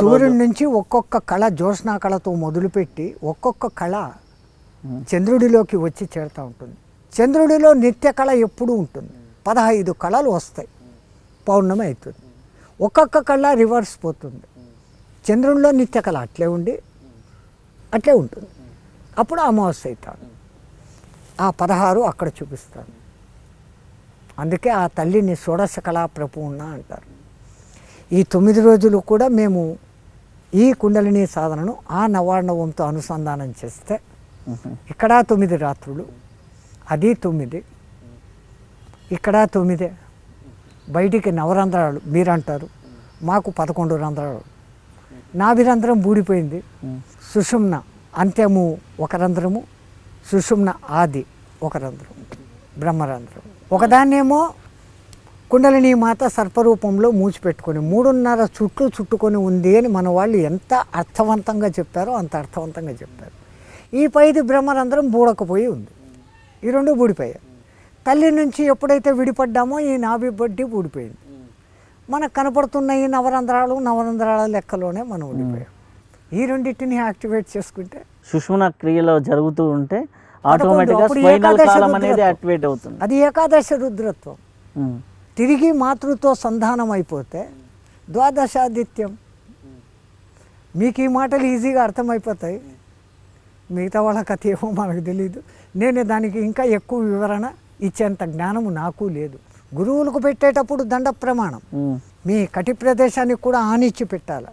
సూర్యుడి నుంచి ఒక్కొక్క కళ జ్యోత్స్నా కళతో మొదలుపెట్టి ఒక్కొక్క కళ చంద్రుడిలోకి వచ్చి చేరుతూ ఉంటుంది. చంద్రుడిలో నిత్య కళ ఎప్పుడూ ఉంటుంది. పదహైదు కళలు వస్తాయి. పౌర్ణమి అవుతుంది. ఒక్కొక్క కళ రివర్స్ పోతుంది. చంద్రుడిలో నిత్య కళ అట్లే ఉండి అట్లే ఉంటుంది. అప్పుడు అమావాస్య అవుతాను ఆ పదహారు అక్కడ చూపిస్తాను. అందుకే ఆ తల్లిని షోడశ కళా ప్రపూర్ణ అంటారు. ఈ తొమ్మిది రోజులు కూడా మేము ఈ కుండలిని సాధనను ఆ నవార్ణవంతో అనుసంధానం చేస్తే ఇక్కడ తొమ్మిది రాత్రులు అది తొమ్మిది ఇక్కడ తొమ్మిదే బయటికి నవరంధ్రాలు మీరంటారు మాకు పదకొండు రంధ్రాలు. నాభి రంధ్రం బూడిపోయింది. సుషుమ్న అంత్యము ఒక రంధ్రము సుషుమ్న ఆది ఒక రంధ్రం బ్రహ్మరంధ్రం. ఒకదాన్నేమో కుండలిని మాత సర్పరూపంలో మూచిపెట్టుకొని మూడున్నర చుట్లు చుట్టుకొని ఉంది అని మన వాళ్ళు ఎంత అర్థవంతంగా చెప్పారో అంత అర్థవంతంగా చెప్పారు. ఈ పైది బ్రహ్మరంధ్రం బూడకపోయి ఉంది. ఈ రెండు బూడిపోయాయి. తల్లి నుంచి ఎప్పుడైతే విడిపడ్డామో ఈ నాభి బడ్డి బూడిపోయింది. మనకు కనపడుతున్న ఈ నవరంధ్రాలు నవరంధ్రాల లెక్కలోనే మనం ఉండిపోయాం. ఈ రెండింటిని యాక్టివేట్ చేసుకుంటే సుష్మన క్రియలో జరుగుతూ ఉంటే ఆటోమేటిక్గా అనేది. యాక్టివేట్ అవుతుంది. అది ఏకాదశ రుద్రత్వం. తిరిగి మాతృతో సంధానం అయిపోతే ద్వాదశాదిత్యం. మీకు ఈ మాటలు ఈజీగా అర్థమైపోతాయి. మిగతా వాళ్ళ కథ ఏమో మనకు తెలియదు నేను దానికి ఇంకా ఎక్కువ వివరణ ఇచ్చేంత జ్ఞానము నాకు లేదు. గురువులకు పెట్టేటప్పుడు దండ ప్రమాణం. మీ కటి ప్రదేశానికి కూడా ఆనిచ్చి పెట్టాలి.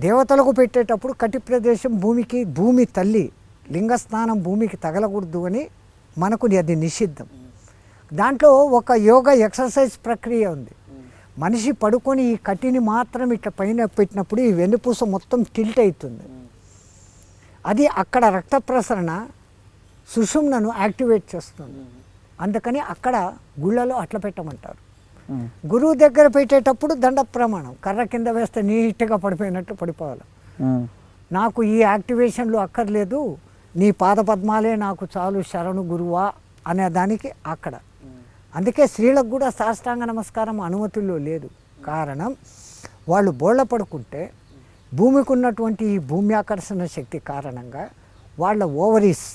దేవతలకు పెట్టేటప్పుడు కటి ప్రదేశం భూమికి భూమి తల్లి లింగస్నానం భూమికి తగలకూడదు అని మనకు అది నిషిద్ధం. దాంట్లో ఒక యోగ ఎక్సర్సైజ్ ప్రక్రియ ఉంది. మనిషి పడుకొని ఈ కట్టిని మాత్రం ఇట్లా పైన పెట్టినప్పుడు ఈ వెన్నుపూస మొత్తం టిల్ట్ అవుతుంది అది అక్కడ రక్త ప్రసరణ సుషుమ్నను యాక్టివేట్ చేస్తుంది. అందుకని అక్కడ గుళ్ళలో అట్లా పెట్టమంటారు. గురువు దగ్గర పెట్టేటప్పుడు దండ ప్రమాణం. కర్ర కింద వేస్తే నీట్గా పడిపోయినట్టు పడిపోవాలి. నాకు ఈ యాక్టివేషన్లు అక్కర్లేదు. నీ పాద పద్మాలే నాకు చాలు శరణు గురువా అనే దానికి అక్కడ. అందుకే స్త్రీలకు కూడా సాష్టాంగ నమస్కారం అనుమతుల్లో లేదు. కారణం వాళ్ళు బోళ్ళ పడుకుంటే భూమికి ఉన్నటువంటి ఈ భూమి ఆకర్షణ శక్తి కారణంగా వాళ్ళ ఓవరీస్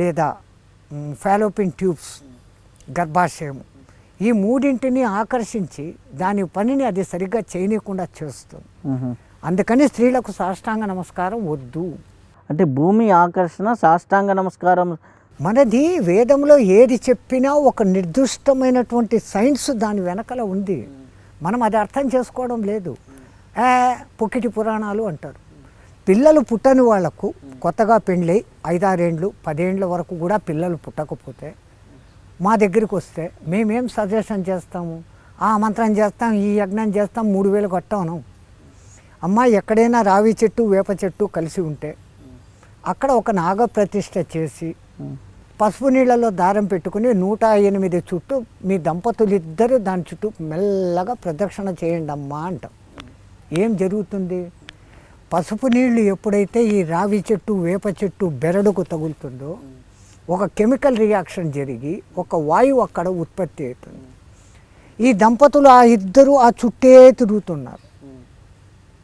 లేదా ఫాలోపిన్ ట్యూబ్స్ గర్భాశయం ఈ మూడింటిని ఆకర్షించి దాని పనిని అది సరిగ్గా చేయనీయకుండా చేస్తుంది. అందుకని స్త్రీలకు సాష్టాంగ నమస్కారం వద్దు. అంటే భూమి ఆకర్షణ సాష్టాంగ నమస్కారం మనది వేదంలో ఏది చెప్పినా ఒక నిర్దిష్టమైనటువంటి సైన్స్ దాని వెనకల ఉంది. మనం అది అర్థం చేసుకోవడం లేదు. పొక్కిటి పురాణాలు అంటారు. పిల్లలు పుట్టని వాళ్ళకు కొత్తగా పెండ్లి ఐదారేండ్లు పదేండ్ల వరకు కూడా పిల్లలు పుట్టకపోతే మా దగ్గరికి వస్తే మేమేం సజెషన్ చేస్తాము? ఆ మంత్రం చేస్తాం ఈ యజ్ఞం చేస్తాం మూడు వేలు కట్టాను అమ్మ ఎక్కడైనా రావి చెట్టు వేప చెట్టు కలిసి ఉంటే అక్కడ ఒక నాగప్రతిష్ఠ చేసి పసుపు నీళ్ళలో దారం పెట్టుకుని నూట ఎనిమిది చుట్టూ మీ దంపతులు ఇద్దరు దాని చుట్టూ మెల్లగా ప్రదక్షిణ చేయండి అమ్మా అంటాం. ఏం జరుగుతుంది? పసుపు నీళ్ళు ఎప్పుడైతే ఈ రావి చెట్టు వేప చెట్టు బెరడుకు తగులుతుందో ఒక కెమికల్ రియాక్షన్ జరిగి ఒక వాయువు అక్కడ ఉత్పత్తి అవుతుంది. ఈ దంపతులు ఆ ఇద్దరు ఆ చుట్టే తిరుగుతున్నారు.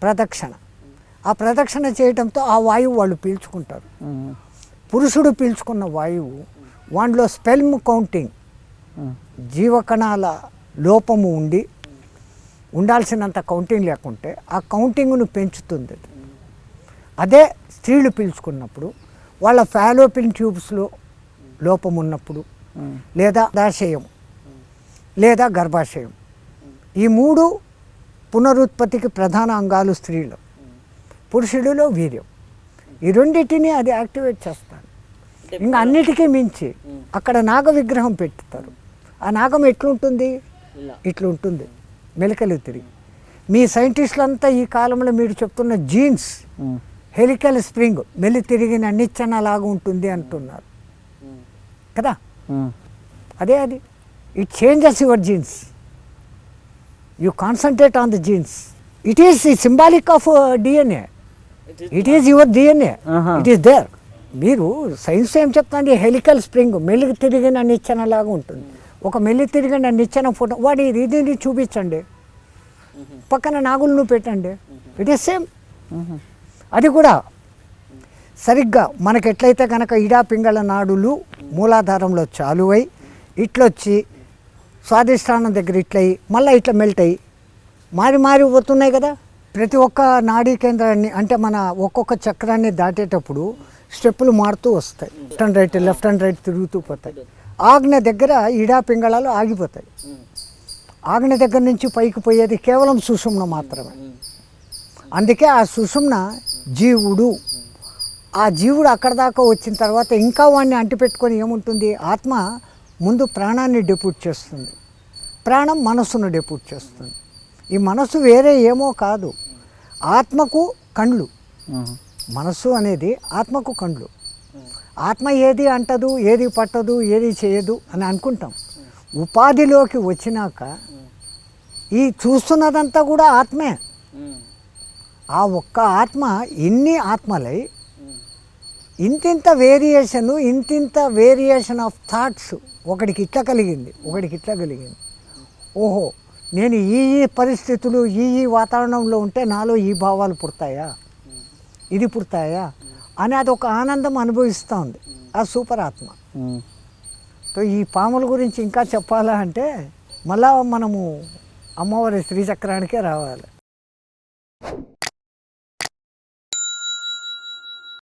ప్రదక్షిణ. ఆ ప్రదక్షిణ చేయడంతో ఆ వాయువు వాళ్ళు పీల్చుకుంటారు. పురుషుడు పీల్చుకున్న వాయువు వాటిలో స్పెల్మ్ కౌంటింగ్ జీవకణాల లోపము ఉండి ఉండాల్సినంత కౌంటింగ్ లేకుంటే ఆ కౌంటింగ్ను పెంచుతుంది అదే. స్త్రీలు పీల్చుకున్నప్పుడు వాళ్ళ ఫాలోపిన్ ట్యూబ్స్లో లోపం ఉన్నప్పుడు లేదా దాశయం లేదా గర్భాశయం. ఈ మూడు పునరుత్పత్తికి ప్రధాన అంగాలు స్త్రీలు. పురుషుడిలో వీర్యం. ఈ రెండింటిని అది యాక్టివేట్ చేస్తాను ఇంకా అన్నిటికీ మించి అక్కడ నాగ విగ్రహం పెట్టుతారు. ఆ నాగం ఎట్లుంటుంది? ఇట్లుంటుంది. మెలికలు తిరిగి. మీ సైంటిస్టులంతా ఈ కాలంలో మీరు చెప్తున్న జీన్స్. హెలికల్ స్ప్రింగ్ మెల్లి తిరిగిన నిచ్చెన లాగా ఉంటుంది అంటున్నారు. కదా. అదే అది. It changes your genes you concentrate on the genes it is the symbolic of DNA it is your DNA. It is there మీరు సైన్స్ ఏం చెప్తాండి హెలికల్ స్ప్రింగ్ మెల్లికి తిరిగిన నిచ్చెన లాగా ఉంటుంది. ఒక మెల్లి తిరిగిన నిచ్చెన ఫోటో వాడి ఇది చూపించండి. పక్కన నాగులను పెట్టండి. ఇట్ ఈస్ సేమ్ అది కూడా సరిగ్గా మనకి ఎట్లయితే కనుక ఇడా పింగళ నాడులు మూలాధారంలో చాలువై ఇట్లొచ్చి స్వాధిష్టానం దగ్గర ఇట్లయి మళ్ళీ ఇట్లా మెల్ట్ అయ్యి మారి మారి పోతున్నాయి కదా. ప్రతి ఒక్క నాడీ కేంద్రాన్ని అంటే మన ఒక్కొక్క చక్రాన్ని దాటేటప్పుడు స్టెప్పులు మారుతూ వస్తాయి. Left and right left and right తిరుగుతూ పోతాయి. ఆగ్న దగ్గర ఇడా పింగళాలు ఆగిపోతాయి. ఆగ్న దగ్గర నుంచి పైకి పోయేది కేవలం సుషుమ్న మాత్రమే. అందుకే ఆ సుషుమ్న జీవుడు. ఆ జీవుడు అక్కడ దాకా వచ్చిన తర్వాత ఇంకా వాడిని అంటిపెట్టుకొని ఏముంటుంది? ఆత్మ ముందు ప్రాణాన్ని డెప్యూట్ చేస్తుంది. ప్రాణం మనస్సును డెప్యూట్ చేస్తుంది. ఈ మనస్సు వేరే ఏమో కాదు. ఆత్మకు కండ్లు మనస్సు అనేది ఆత్మకు కండ్లు. ఆత్మ ఏది అంటదు ఏది పట్టదు ఏది చేయదు అని అనుకుంటాం. ఉపాధిలోకి వచ్చినాక ఈ చూస్తున్నదంతా కూడా ఆత్మే. ఆ ఒక్క ఆత్మ ఇన్ని ఆత్మలై ఇంతింత వేరియేషను ఇంతింత వేరియేషన్ ఆఫ్ థాట్స్ ఒకడికి ఇట్లా కలిగింది ఒకడికి ఇట్లా కలిగింది. ఓహో నేను ఈ ఈ పరిస్థితులు ఈ ఈ వాతావరణంలో ఉంటే నాలో ఈ భావాలు పుడతాయా? ఇది పుడతాయా? అని అది ఒక ఆనందం అనుభవిస్తూ ఉంది. ఆ సూపర్ ఆత్మ సో ఈ పాముల గురించి ఇంకా చెప్పాలా అంటే మళ్ళా మనము అమ్మవారి శ్రీచక్రానికే రావాలి.